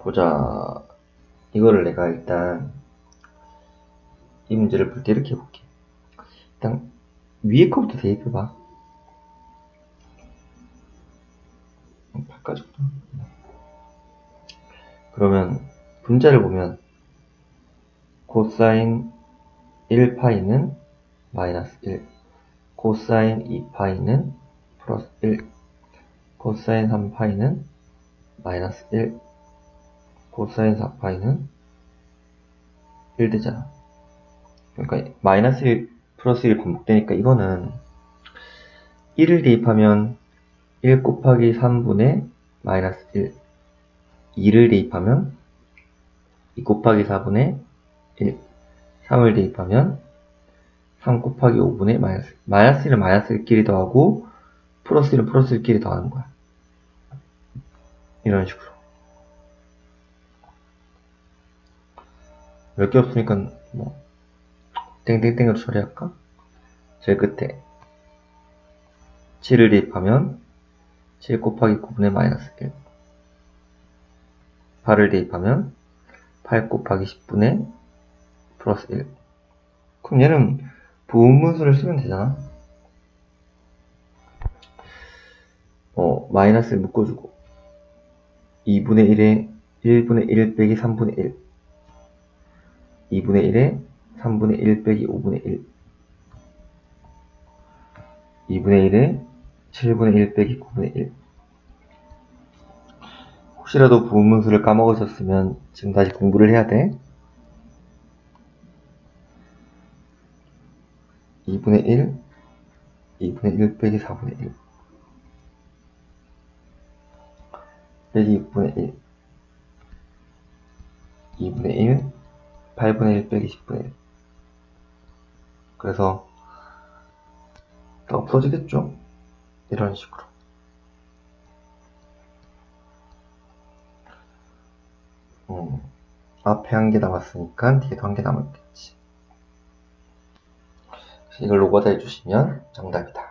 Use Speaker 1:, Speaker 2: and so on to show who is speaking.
Speaker 1: 보자. 이거를 내가 일단 이 문제를 볼때 이렇게 해볼게. 일단 위에 거부터 대입해봐. 8까지 그러면 분자를 보면 코사인 1파이는 마이너스 1, 코사인 2파이는 플러스 1, 코사인 3파이는 마이너스 1, 코사인 4파이는 1 되잖아. 그러니까 마이너스 1 플러스 1 반복되니까 이거는 1을 대입하면 1 곱하기 3분의 마이너스 1 2를 대입하면 2 곱하기 4분의 1 3을 대입하면 3 곱하기 5분의 마이너스 마이너스 1은 마이너스 1끼리 더하고 플러스 1은 플러스 1끼리 더하는 거야. 이런 식으로 몇 개 없으니까 뭐 땡땡땡으로 처리할까? 제일 끝에. 7을 대입하면 7 곱하기 9분의 마이너스 1 8을 대입하면 8 곱하기 10분의 플러스 1 그럼 얘는 부분분수를 쓰면 되잖아. 어 마이너스를 묶어주고 2분의 1에 1분의 1 빼기 3분의 1 2분의 1에 3분의 1 빼기 5분의 1 2분의 1에 7분의 1 빼기 9분의 1 혹시라도 부분문수를 까먹으셨으면 지금 다시 공부를 해야 돼. 2분의 1 2분의 1 빼기 4분의 1 빼기 6분의 1 2분의 1 8분의 1 빼기 10분의 1 그래서 다 없어지겠죠? 이런 식으로. 음, 앞에 한 개 남았으니까 뒤에도 한 개 남았겠지. 이걸 로그다 해주시면 정답이다